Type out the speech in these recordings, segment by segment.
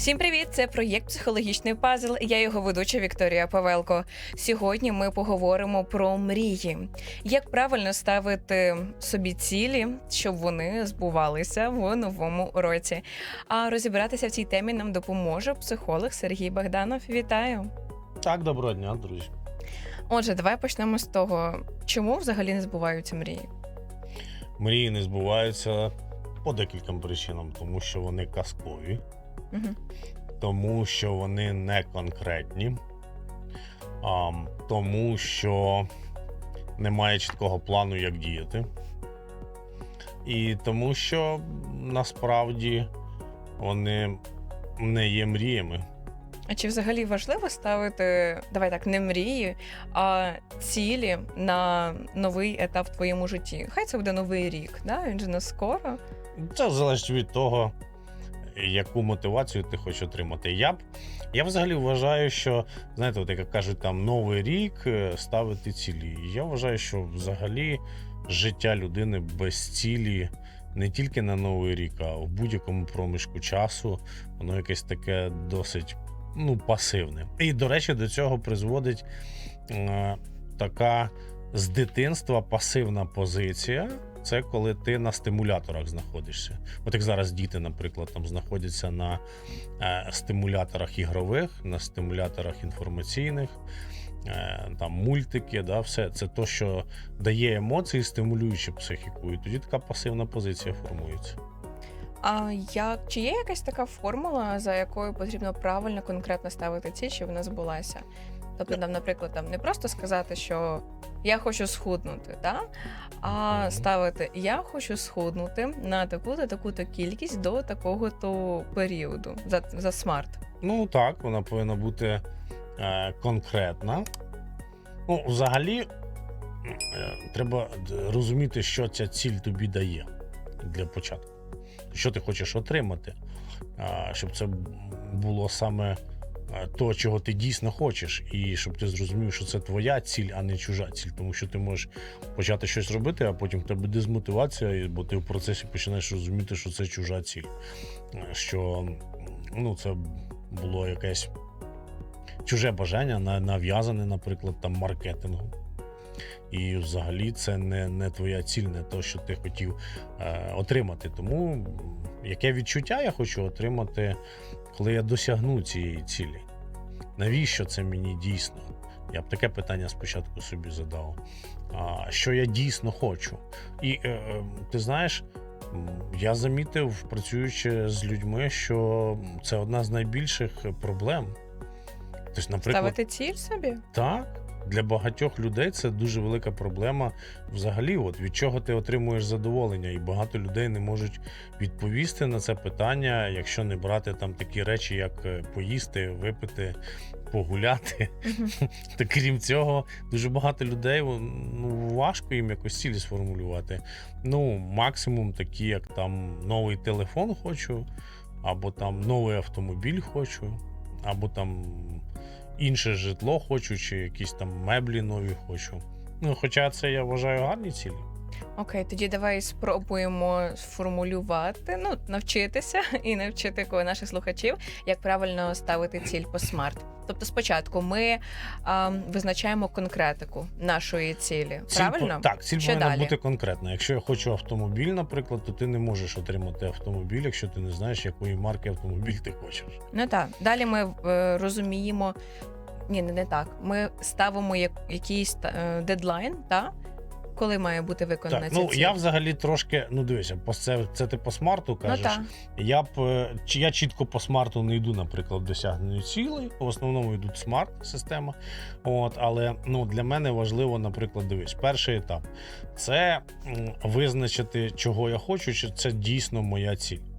Всім привіт! Це проєкт Психологічний пазл. Я його ведуча Вікторія Павелко. Сьогодні ми поговоримо про мрії, як правильно ставити собі цілі, щоб вони збувалися в новому році. А розібратися в цій темі нам допоможе психолог Сергій Богданов. Вітаю! Так, доброго дня, друзі. Отже, давай почнемо з того, чому взагалі не збуваються мрії. Мрії не збуваються по декільком причинам, тому що вони казкові, Угу. тому що вони не конкретні, а, тому що немає чіткого плану, як діяти. І тому що насправді вони не є мріями. А чи взагалі важливо ставити, давай так, не мрії, а цілі на новий етап в твоєму житті? Хай це буде новий рік, да? він же не скоро. Це залежить від того, яку мотивацію ти хочеш отримати. Я б я взагалі вважаю, що знаєте, от як кажуть, там новий рік е, ставити цілі. Я вважаю, що взагалі життя людини без цілі не тільки на новий рік, а в будь-якому проміжку часу воно якесь таке досить ну, пасивне. І, до речі, до цього призводить е, така з дитинства пасивна позиція. Це коли ти на стимуляторах знаходишся. От як зараз діти, наприклад, там знаходяться на е, стимуляторах ігрових, на стимуляторах інформаційних, е, там мультики, да, все це то, що дає емоції, стимулюючи психіку. І тоді така пасивна позиція формується. А як чи є якась така формула, за якою потрібно правильно конкретно ставити ціль, щоб вона збулася? Тобто, там, наприклад, там не просто сказати, що я хочу схуднути, да? а ставити я хочу схуднути на таку-то таку-то кількість до такого-то періоду за, за смарт. Ну так, вона повинна бути е, конкретна. Ну, взагалі, е, треба розуміти, що ця ціль тобі дає для початку. Що ти хочеш отримати, а, щоб це було саме е, то, чого ти дійсно хочеш, і щоб ти зрозумів, що це твоя ціль, а не чужа ціль. Тому що ти можеш почати щось робити, а потім в тебе дезмотивація, бо ти в процесі починаєш розуміти, що це чужа ціль. Е, Що ну, це було якесь чуже бажання, на- нав'язане, наприклад, там маркетингом. І взагалі це не, не твоя ціль, не те, що ти хотів е, отримати. Тому яке відчуття я хочу отримати, коли я досягну цієї цілі? Навіщо це мені дійсно? Я б таке питання спочатку собі задав. А, що я дійсно хочу? І е, е, ти знаєш, я замітив, працюючи з людьми, що це одна з найбільших проблем. Тобто, наприклад, Ставити ціль собі? так, для багатьох людей це дуже велика проблема. Взагалі, от від чого ти отримуєш задоволення, і багато людей не можуть відповісти на це питання, якщо не брати там такі речі, як е, поїсти, випити, погуляти. Та крім цього, дуже багато людей ну, важко їм якось цілі сформулювати. Ну, максимум такі, як там новий телефон хочу, або там новий автомобіль хочу, або там інше житло хочу, чи якісь там меблі нові хочу. Ну, хоча це я вважаю гарні цілі. Окей, тоді давай спробуємо сформулювати, ну, навчитися і навчити наших слухачів, як правильно ставити ціль по смарт. Тобто, спочатку ми а, визначаємо конкретику нашої цілі. Ціль Правильно? так, ціль Що повинна далі? бути конкретна. Якщо я хочу автомобіль, наприклад, то ти не можеш отримати автомобіль, якщо ти не знаєш, якої марки автомобіль ти хочеш. Ну так. Далі ми е, розуміємо. Ні, не, не так. Ми ставимо як, якийсь е, дедлайн, та? Коли має бути виконана Так, ця ну ціль. я взагалі трошки, ну дивися, це, це ти по смарту ну, кажеш. Ну, Я б е, чи я чітко по смарту не йду, наприклад, досягненню цілей. В основному йдуть смарт система. От, але ну для мене важливо, наприклад, дивись, перший етап це визначити, чого я хочу, чи це дійсно моя ціль.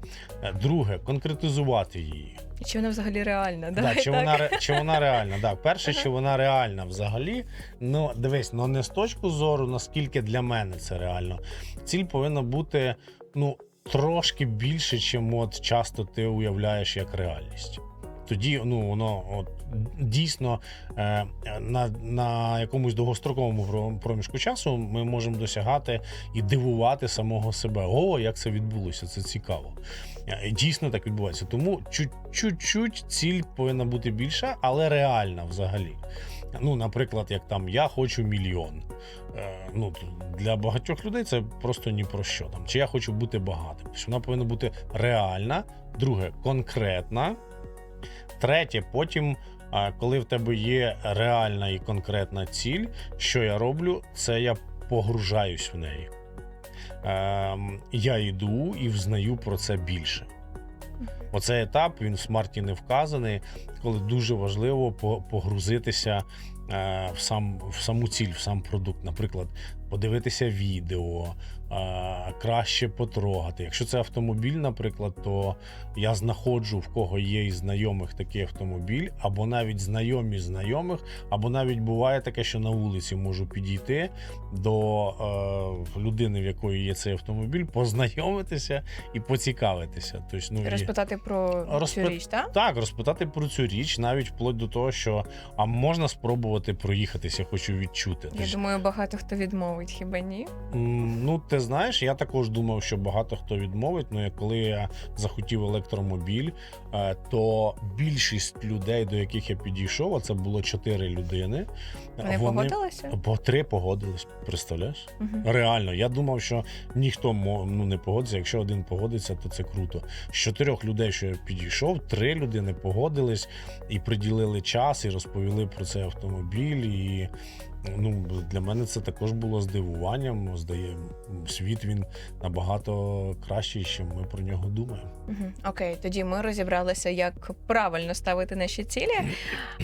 Е, Друге, конкретизувати її. І чи вона взагалі реальна? Да, чи, так. вона, чи вона реальна? Да, перше, чи вона реальна взагалі. Ну, дивись, ну не з точки зору, наскільки для мене це реально. Ціль повинна бути ну, трошки більше, чим от часто ти уявляєш як реальність. Тоді ну, воно от, дійсно е, на, на якомусь довгостроковому проміжку часу ми можемо досягати і дивувати самого себе. О, як це відбулося, це цікаво. Е, Дійсно так відбувається. Тому чуть- чуть-чуть ціль повинна бути більша, але реальна взагалі. Ну, наприклад, як там я хочу мільйон. Е, Ну, для багатьох людей це просто ні про що. Там, чи я хочу бути багатим. Тобто Вона повинна бути реальна, друге, конкретна. Третє, потім, коли в тебе є реальна і конкретна ціль, що я роблю, це я погружаюсь в неї. Ем, я йду і взнаю про це більше. Оцей етап він в смарті не вказаний, коли дуже важливо погрузитися е, в, сам, в саму ціль, в сам продукт. Наприклад, подивитися відео, краще потрогати. Якщо це автомобіль, наприклад, то я знаходжу в кого є із знайомих такий автомобіль, або навіть знайомі знайомих, або навіть буває таке, що на вулиці можу підійти до е, людини, в якої є цей автомобіль, познайомитися і поцікавитися. Тобто, ну, Розпитати про Розпит- цю річ, так? так, розпитати про цю річ, навіть вплоть до того, що а можна спробувати проїхатися, хочу відчути. Я Тобто, думаю, багато хто відмовить, хіба ні? ну, ти знаєш, я також думав, що багато хто відмовить. Ну, коли я захотів електромобіль, е, то більшість людей, до яких я підійшов, а це було чотири людини. Вони, погодилися? по три погодились. Представляєш? Мгм. Реально, я думав, що ніхто ну, не погодиться. Якщо один погодиться, то це круто. З чотирьох людей, що я підійшов, три людини погодились і приділили час, і розповіли про цей автомобіль. І ну, для мене це також було здивуванням. Здає, світ він набагато кращий, ніж ми про нього думаємо. Мгм. Окей, тоді ми розібралися, як правильно ставити наші цілі.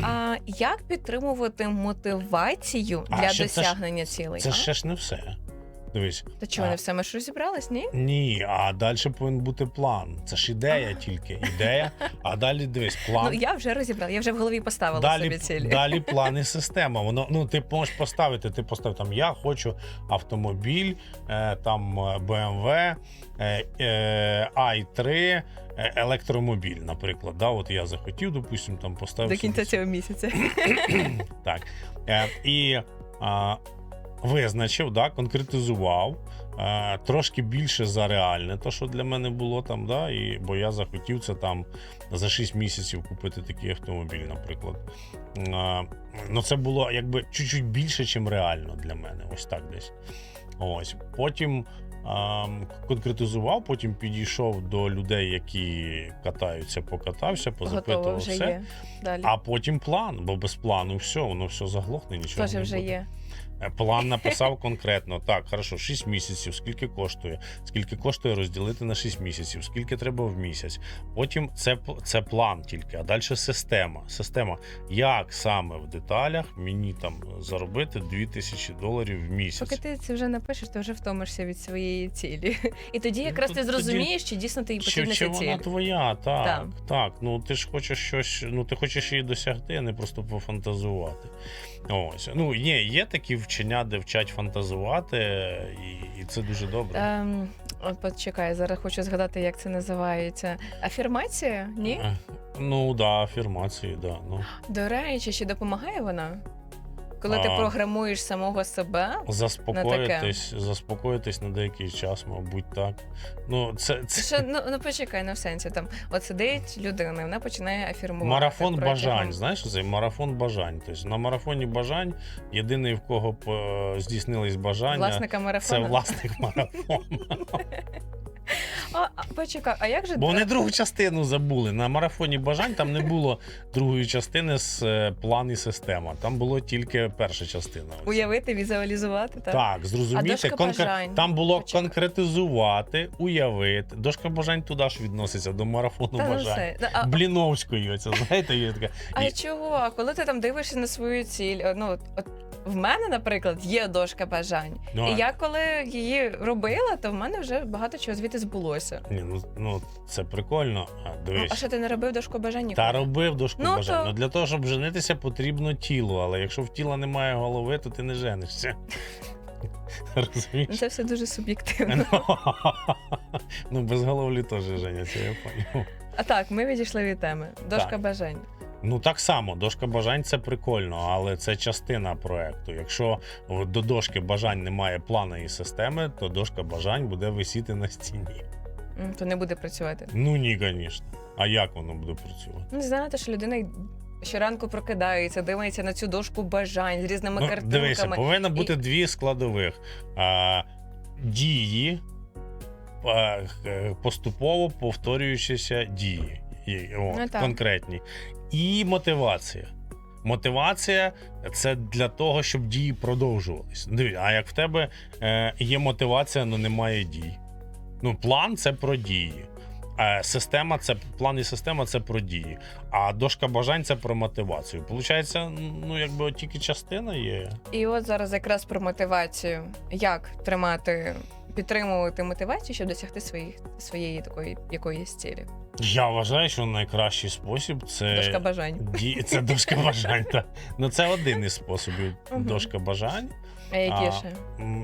А як підтримувати мотивацію А, для ще це ж- досягнення цілей? Це а? ще ж не все. Дивись, Та чого не все ми ж розібрались? Ні? ні, а далі повинен бути план. Це ж ідея тільки. Ідея, а далі дивись, план. Ну я вже розібрала, я вже в голові поставила далі, собі цілі. далі плани система. Воно ну ти можеш поставити. Ти постав там. Я хочу автомобіль, е, там BMW е, е, i3, е, електромобіль, наприклад. Да, от я захотів, допустим, там поставив До кінця це. цього місяця. так. Е, і а, визначив, да, конкретизував. е, Трошки більше за реальне, то що для мене було там, да, і, бо я захотів це там за 6 місяців купити такий автомобіль, наприклад. Е, Ну, це було якби чуть-чуть більше, ніж реально для мене. Ось так десь. Ось. Потім ем, конкретизував, потім підійшов до людей, які катаються, покатався, позапитував все. є. Далі. А потім план, бо без плану все, воно все заглохне, нічого Теж не вже буде. є. Е, План написав конкретно. Так, хорошо, 6 місяців, скільки коштує, скільки коштує розділити на 6 місяців, скільки треба в місяць. Потім це, це план тільки, а далі система. Система, як саме в деталях мені там заробити 2000 доларів в місяць. Поки ти це вже напишеш, ти вже втомишся від своєї цілі. І тоді якраз Ну, ти тоді- зрозумієш, чи дійсно тобі Чи, потрібна чи вона твоя, так, Так. так. Ну ти ж хочеш щось, ну ти хочеш її досягти, а не просто пофантазувати. Ось. Ну, є, є такі вчення, девчать фантазувати, і, і це дуже добре. Ем, от почекай, зараз хочу згадати, як це називається. Афірмація? Ні? Е, Ну, да, афірмації, да. Ну. До речі, чи допомагає вона? Коли ти А. програмуєш самого себе, Заспокоїтись, заспокоїтись на деякий час, мабуть, так. Ну, це, це що ну, ну почекай, ну в сенсі там от сидить людина, і вона починає афірмувати. марафон протягом- бажань. Знаєш, що це марафон бажань. Тобто на марафоні бажань єдиний, в кого б, е, здійснились бажання, власника це власник марафону. А, а, почекай, а як же Бо вони другу частину забули. На марафоні бажань там не було другої частини з е, план і система. Там було тільки перша частина. Оце. уявити, візуалізувати? Так. Так, зрозуміти, дошка бажань? там було Почекай. конкретизувати, уявити. Дошка бажань туди ж відноситься до марафону Та ну бажань. все. Да, А, Бліновської, оце, знаєте, є така. а І- чого? Коли ти там дивишся на свою ціль? о, Ну, от, от в мене, наприклад, є дошка бажань. Ну, І а- я коли її робила, то в мене вже багато чого звідти збулося. Ні, ну, ну це прикольно. А, Ну, дивись. а що ти не робив дошку бажань? Та ніколи? робив дошку Ну, бажань. то- Ну для того, щоб женитися, потрібно тіло. Але якщо в тіла немає голови, то ти не женишся. Розумієш? Ну, Це все дуже суб'єктивно. Ну, без головлі теж женяться, я поняв. А так, ми відійшли від теми. Дошка Так. бажань. Ну так само, дошка бажань це прикольно, але це частина проекту. Якщо до дошки бажань немає плану і системи, то дошка бажань буде висіти на стіні. То не буде працювати. Ну ні, звісно. А як воно буде працювати? Ну, знаєте, що людина щоранку прокидається, дивиться на цю дошку бажань з різними Ну, картинками. дивися, повинно бути дві складових: а, дії, а, е, поступово повторюючися дії. І, о, Ну, конкретні. І мотивація. Мотивація це для того, щоб дії продовжувались. Диві, а як в тебе е, є мотивація, але немає дій. Ну, план це про дії. Е, система це план і система це про дії. А дошка бажань це про мотивацію. Получається, ну якби от тільки частина є. І от зараз якраз про мотивацію. Як тримати, підтримувати мотивацію, щоб досягти своїх, своєї такої якоїсь цілі? Я вважаю, що найкращий спосіб це Дошка бажань. ді... це дошка бажань. Та. Ну це один із способів дошка бажань. А які А, ще?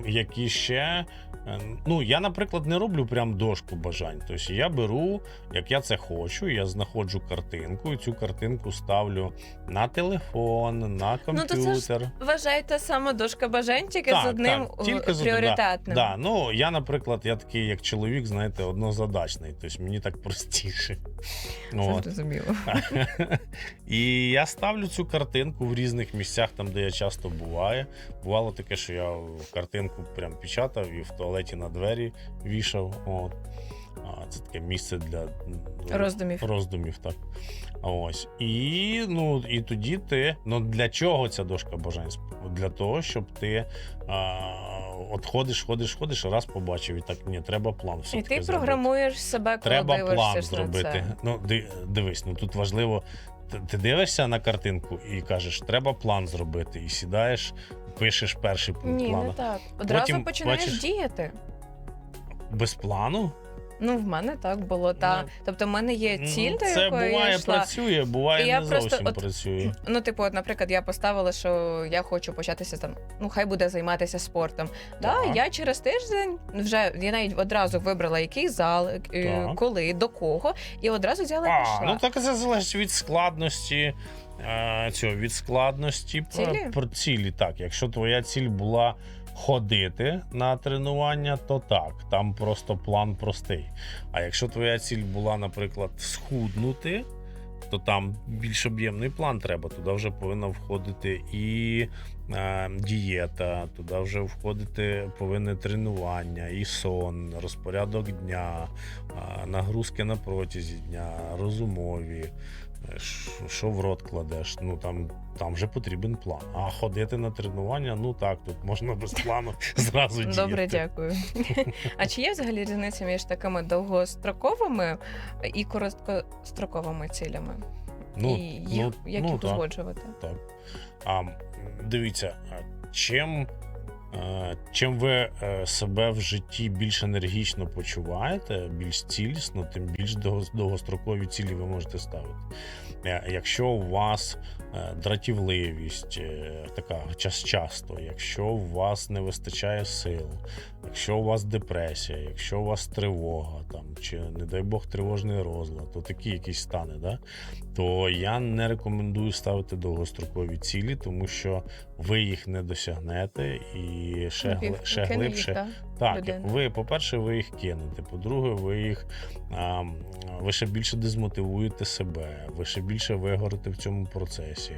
Які ще. Е, Ну, я, наприклад, не роблю прям дошку бажань. Тобто я беру, як я це хочу, я знаходжу картинку, і цю картинку ставлю на телефон, на Ну, то це ж комп'ютер. Вважаєте саме дошка бажань тільки з одним так, тільки пріоритетним. Да, ну я, наприклад, я такий як чоловік, знаєте, однозадачний. Тобто мені так простіше. Зрозуміло. І я ставлю цю картинку в різних місцях, там, де я часто буваю. Бувало таке, що я картинку прям печатав і в туалеті на двері вішав. От. А, Це таке місце для Роздумів. роздумів, так. Ось. І, ну, і тоді ти. Ну для чого ця дошка бажань? Для того, щоб ти а, от ходиш, ходиш, ходиш, раз побачив, і так ні, треба план. І все-таки ти зробити. програмуєш себе, коли Треба дивишся план зробити. це. Ну, дивись, ну тут важливо. Ти дивишся на картинку і кажеш, треба план зробити. І сідаєш, пишеш перший пункт Ні, плану. не так. Одразу Потім починаєш бачиш- діяти. Без плану? Ну, в мене так було. Та. Ну, тобто, в мене є ціль, Ну, до це якої буває я йшла. працює, буває І я не просто зовсім от- працює. Ну, типу, от, наприклад, я поставила, що я хочу початися там, ну хай буде займатися спортом. Да, Так. я через тиждень вже я навіть одразу вибрала який зал, е, Так. коли, до кого, і одразу взяла і пішла. ну так це залежить від складності. е, Цього від складності про- про цілі. Так, якщо твоя ціль була ходити на тренування, то так, там просто план простий. А якщо твоя ціль була, наприклад, схуднути, то там більш об'ємний план треба. Туди вже повинна входити і е, дієта, туди вже входити повинне тренування, і сон, розпорядок дня, е, нагрузки на протязі дня, розумові. Що в рот кладеш? Ну там, там вже потрібен план. А ходити на тренування, ну так, тут можна без плану зразу діяти. Добре, дякую. а чи є взагалі різниця між такими довгостроковими і короткостроковими цілями? Ну, і їх, ну, як ну, їх узгоджувати? Так. А дивіться, чим, чим ви е, себе в житті більш енергічно почуваєте, більш цілісно, тим більш довгострокові цілі ви можете ставити. Е, Якщо у вас е, дратівливість, е, така час часто, якщо у вас не вистачає сил, якщо у вас депресія, якщо у вас тривога, там, чи, не дай Бог, тривожний розлад, то такі якісь стани, да? то я не рекомендую ставити довгострокові цілі, тому що ви їх не досягнете і ще, гли- ще глибше. їх, Так, людина. ви, по-перше, ви їх кинете. По-друге, ви їх а, ви ще більше дезмотивуєте себе, ви ще більше вигорите в цьому процесі.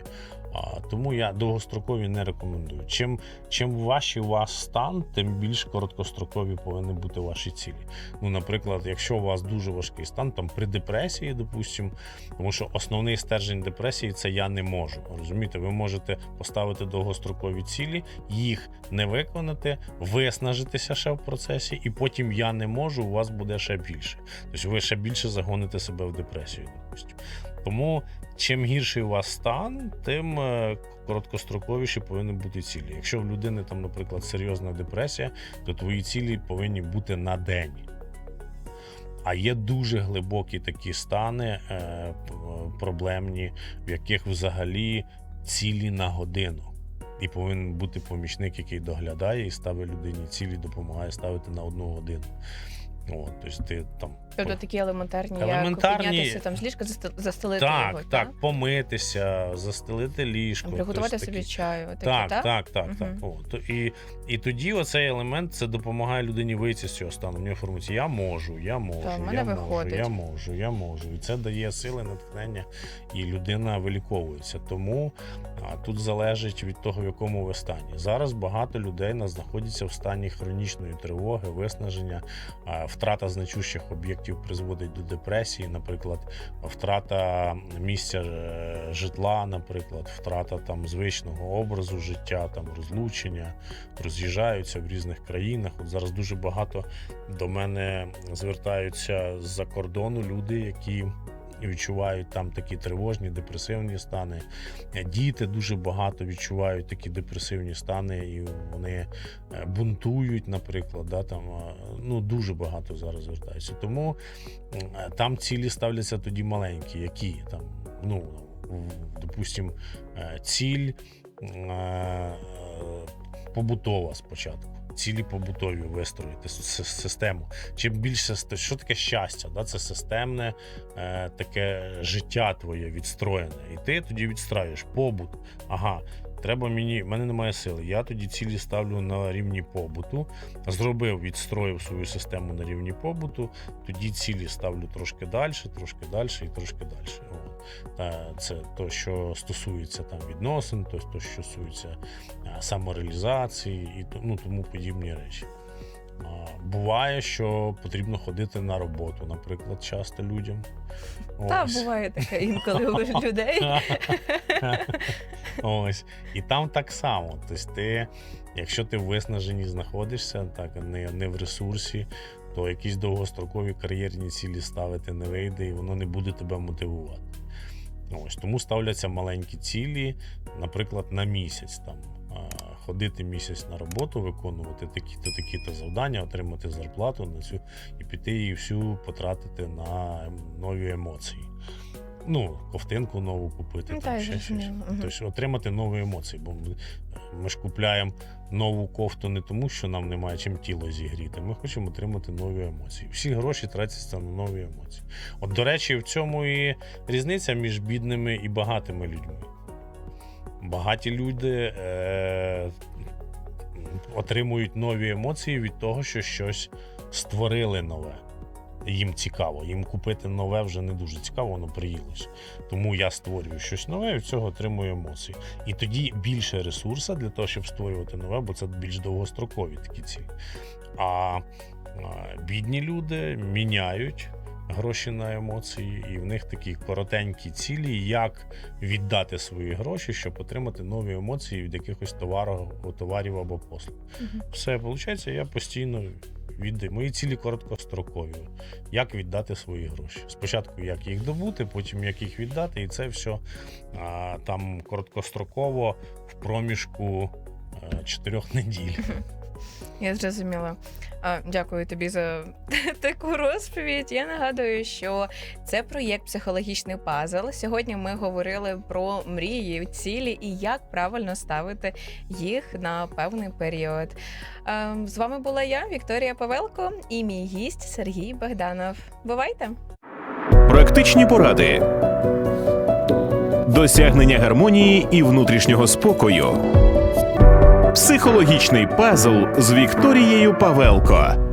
Тому я довгострокові не рекомендую. Чим, чим важчий у вас стан, тим більш короткострокові повинні бути ваші цілі. Ну, наприклад, якщо у вас дуже важкий стан, там при депресії, допустимо, тому що основний стержень депресії це я не можу. Розумієте, ви можете поставити довгострокові цілі, їх не виконати, виснажитися ще в процесі, і потім я не можу, у вас буде ще більше. Тобто ви ще більше загоните себе в депресію, допустимо. Тому чим гірший у вас стан, тим е, короткостроковіші повинні бути цілі. Якщо в людини там, наприклад, серйозна депресія, то твої цілі повинні бути на день. А є дуже глибокі такі стани е, проблемні, в яких взагалі цілі на годину. І повинен бути помічник, який доглядає і ставить людині цілі, допомагає ставити на одну годину. От, тобто ти там Тобто такі елементарні, Елементарні- як піднятися там з ліжка, застелити Так, його, так, помитися, застелити ліжко. Приготувати тобто собі такі- чаю. Таке, Так, так? так, так, так. О, і, і тоді оцей елемент це допомагає людині вийти з цього стану. В нього формується я можу, я можу, Та, в мене я можу, виходить. я можу, я можу. І це дає сили, натхнення, і людина виліковується. Тому а, тут залежить від того, в якому ви стані. Зараз багато людей нас знаходяться в стані хронічної тривоги, виснаження, а, втрата значущих об'єктів призводить до депресії, наприклад, втрата місця е, житла, наприклад, втрата там звичного образу життя, там розлучення, роз'їжджаються в різних країнах. От зараз дуже багато до мене звертаються з-за кордону люди, які. Відчувають там такі тривожні, депресивні стани. Е, Діти дуже багато відчувають такі депресивні стани, і вони е, бунтують, наприклад. Да, там, е, ну, дуже багато зараз звертаються. Тому там цілі ставляться тоді маленькі, які там, ну, в- допустим, е, ціль побутова спочатку. Цілі побутові вистроїти систему. Чим більше що таке щастя? Да? Це системне е, таке життя твоє відстроєне. І ти тоді відстраюєш побут. Ага, треба мені, в мене немає сили. Я тоді цілі ставлю на рівні побуту. Зробив, відстроїв свою систему на рівні побуту. Тоді цілі ставлю трошки далі, трошки далі і трошки далі. Це то, що стосується там відносин, то, що стосується е, самореалізації і ну, тому подібні речі. Буває, що потрібно ходити на роботу, наприклад, часто людям. Та буває таке інколи у людей. Ось. І там так само. Тобто, ти, якщо ти в виснаженні знаходишся, так, не, не в ресурсі, то якісь довгострокові кар'єрні цілі ставити не вийде, і воно не буде тебе мотивувати. Ось тому ставляться маленькі цілі, наприклад, на місяць там. Ходити місяць на роботу, виконувати такі-то такі-то завдання, отримати зарплату на цю і піти її всю потратити на нові емоції. Ну, ковтинку нову купити, Ну, там, та, ще, зрозуміло. Мгм. Тобто отримати нові емоції. Бо ми, ми ж купляємо нову кофту не тому, що нам немає чим тіло зігріти. Ми хочемо отримати нові емоції. Всі гроші тратяться на нові емоції. От, до речі, в цьому і різниця між бідними і багатими людьми. Багаті люди е, отримують нові емоції від того, що щось створили нове. Їм цікаво, їм купити нове вже не дуже цікаво, воно приїлося. Тому я створюю щось нове і від цього отримую емоції. І тоді більше ресурсу для того, щоб створювати нове, бо це більш довгострокові такі цілі. А, бідні люди міняють гроші на емоції, і в них такі коротенькі цілі, як віддати свої гроші, щоб отримати нові емоції від якихось товарів, товарів або послуг. Мгм. Все, виходить, я постійно віддаю. Мої цілі короткострокові. Як віддати свої гроші? Спочатку як їх добути, потім як їх віддати, і це все а, там короткостроково в проміжку е, чотирьох неділь. Я зрозуміла. Дякую тобі за таку розповідь. Я нагадую, що це проєкт психологічний пазл. Сьогодні ми говорили про мрії, цілі і як правильно ставити їх на певний період. З вами була я, Вікторія Павелко, і мій гість Сергій Богданов. Бувайте! Практичні поради. Досягнення гармонії і внутрішнього спокою. Психологічний пазл з Вікторією Павелко.